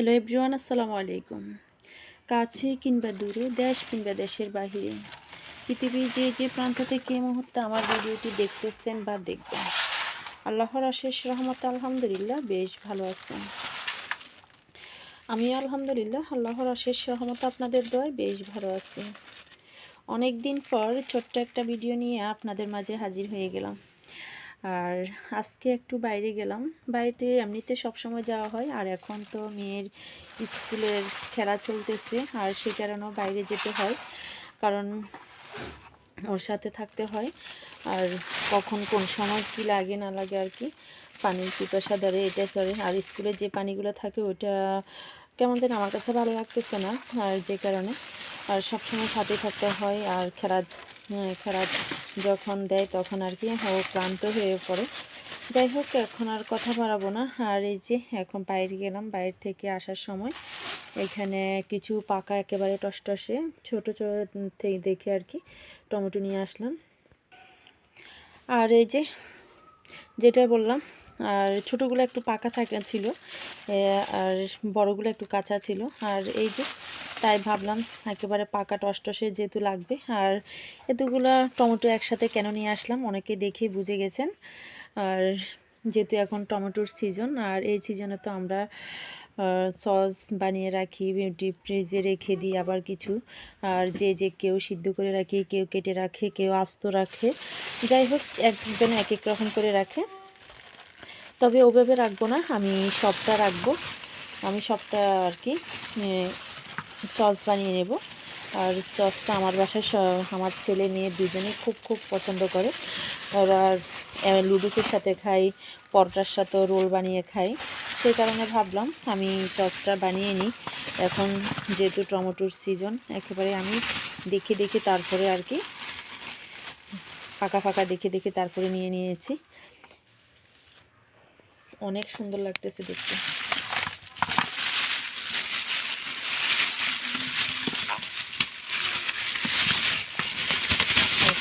Hello everyone আসসালামু আলাইকুম কাছে কিংবা দূরে, দেশ কিংবা দেশের বাহিরে, পৃথিবীর যে যে প্রান্ত থেকে এই মুহূর্তে আমার ভিডিওটি দেখতেছেন বা দেখবেন, আল্লাহর অশেষ রহমত আলহামদুলিল্লাহ বেশ ভালো আছেন। আমি আলহামদুলিল্লাহ আল্লাহর অশেষ রহমত আপনাদের দয় বেশ ভালো আছি। অনেক দিন পর ছোট্ট একটা ভিডিও নিয়ে আপনাদের মাঝে হাজির হয়ে গেলাম। আর আজকে একটু বাইরে গেলাম। বাড়িতে এমনিতে সবসময় যাওয়া হয়। আর এখন তো মেয়ের স্কুলের খেলা চলতেছে। আর সে কারণেও বাইরে যেতে হয়। কারণ ওর সাথে থাকতে হয়। আর কখন কোন সময় কি লাগে না লাগে আর কি। পানির পিপাসা ধরে এটা করে। আর স্কুলে যে পানিগুলো থাকে ওটা কেমন যেন আমার কাছে ভালো লাগতেছে না, আর যে কারণে। আর সবসময় সাথে থাকতে হয়, আর খেলা খেলা যখন দেয় তখন আর কি ও ক্লান্ত হয়ে পড়ে। যাই হোক, এখন আর কথা বাড়াবো না। আর এই যে, এখন বাইরে গেলাম, বাইরে থেকে আসার সময়। এখানে কিছু পাকা একেবারে টসটসে, ছোটো ছোটো দেখে আর কি টমেটো নিয়ে আসলাম। আর এই যে, যেটা বললাম আর ছোটোগুলো একটু পাকা থাকা ছিল আর বড়গুলো একটু কাঁচা ছিল। আর এই যে, তাই ভাবলাম একেবারে পাকা টসটসে যেহেতু লাগবে, আর এতগুলো টমেটো একসাথে কেন নিয়ে আসলাম অনেকে দেখে বুঝে গেছেন। আর যেহেতু এখন টমেটোর সিজন আর এই সিজনে তো আমরা সস বানিয়ে রাখি ডিপ ফ্রিজে রেখে দিই আবার কিছু। আর যে যে কেউ সিদ্ধ করে রাখি, কেউ কেটে রাখে, কেউ আস্ত রাখে। যাই হোক একজন এক এক রকম করে রাখে। তবে ওভাবে রাখব না, আমি সবটা রাখব। আমি সবটা আর কি সস বানিয়ে নেব। আর সসটা আমার বাসায় আমার ছেলে মেয়ে দুজনেই খুব খুব পছন্দ করে। আর লুডুসের সাথে খাই, পরোটার সাথে রোল বানিয়ে খাই। সেই কারণে ভাবলাম আমি সসটা বানিয়ে নিই। এখন যেহেতু টমেটোর সিজন, একেবারে আমি দেখে দেখে তারপরে আর কি ফাঁকা ফাঁকা দেখে দেখে তারপরে নিয়ে নিয়েছি। অনেক সুন্দর লাগতেছে দেখতে।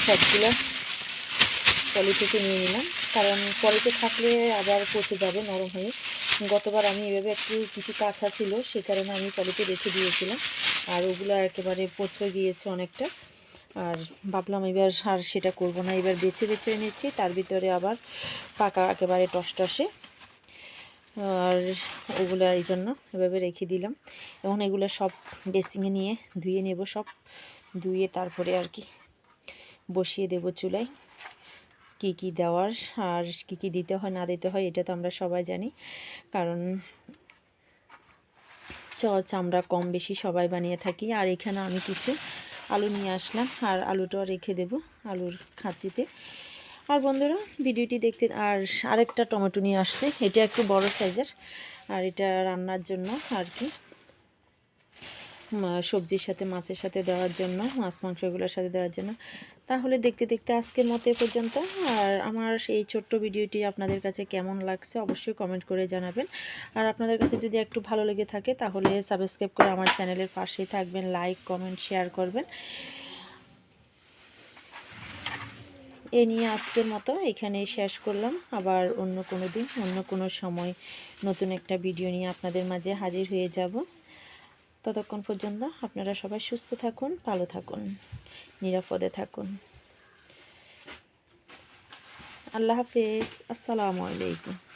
সবগুলো পলি থেকে নিয়ে নিলাম। কারণ পলিতে থাকলে আবার পচে যাবে, নরম হয়ে। গতবার আমি এভাবে একটু কিছু কাঁচা ছিল, সে কারণে আমি পলিতে রেখে দিয়েছিলাম। আর ওগুলো একেবারে পচে গিয়েছে অনেকটা। আর ভাবলাম এবার আর সেটা করব না। এবার বেছে বেছে এনেছি, তার ভিতরে আবার পাকা একেবারে টসটসে আর ওগুলো এই জন্য এভাবে রেখে দিলাম। এবং এগুলো সব বেসিংয়ে নিয়ে ধুয়ে নেব সব। ধুয়ে তারপরে আর কি বসিয়ে দেব চুলায়। কি কি দেওয়ার আর কি কি দিতে হয়, না দিতে হয়, এটা তো আমরা সবাই জানি। কারণ চ, চামড়া কম বেশি সবাই বানিয়ে থাকি। আর এখানে আমি কিছু আলু নিয়ে আসলাম। আর আলুটাও রেখে দেব আলুর খাঁচিতে। আর বন্ধুরা, ভিডিওটি দেখতে আর আরেকটা টমেটো নিয়ে আসছে। এটা একটু বড় সাইজের, আর এটা রান্নার জন্য আর কি। সবজির সাথে, মাছের সাথে দেওয়ার জন্য, মাছ মাংসগুলোর সাথে দেওয়ার জন্য। তাহলে দেখতে দেখতে আজকের মতো পর্যন্ত। আর আমার এই ছোট্ট ভিডিওটি আপনাদের কাছে কেমন লাগছে অবশ্যই কমেন্ট করে জানাবেন। আর আপনাদের কাছে যদি একটু ভালো লেগে থাকে, তাহলে সাবস্ক্রাইব করে আমার চ্যানেলের পাশেই থাকবেন, লাইক, কমেন্ট, শেয়ার করবেন। এ নিয়ে আজকের মতো এখানেই শেষ করলাম। আবার অন্য কোনো দিন, অন্য কোনো সময় নতুন একটা ভিডিও নিয়ে আপনাদের মাঝে হাজির হয়ে যাব। ততক্ষণ পর্যন্ত আপনারা সবাই সুস্থ থাকুন, ভালো থাকুন, নিরাপদে থাকুন। আল্লাহ হাফেজ। আসসালামু আলাইকুম।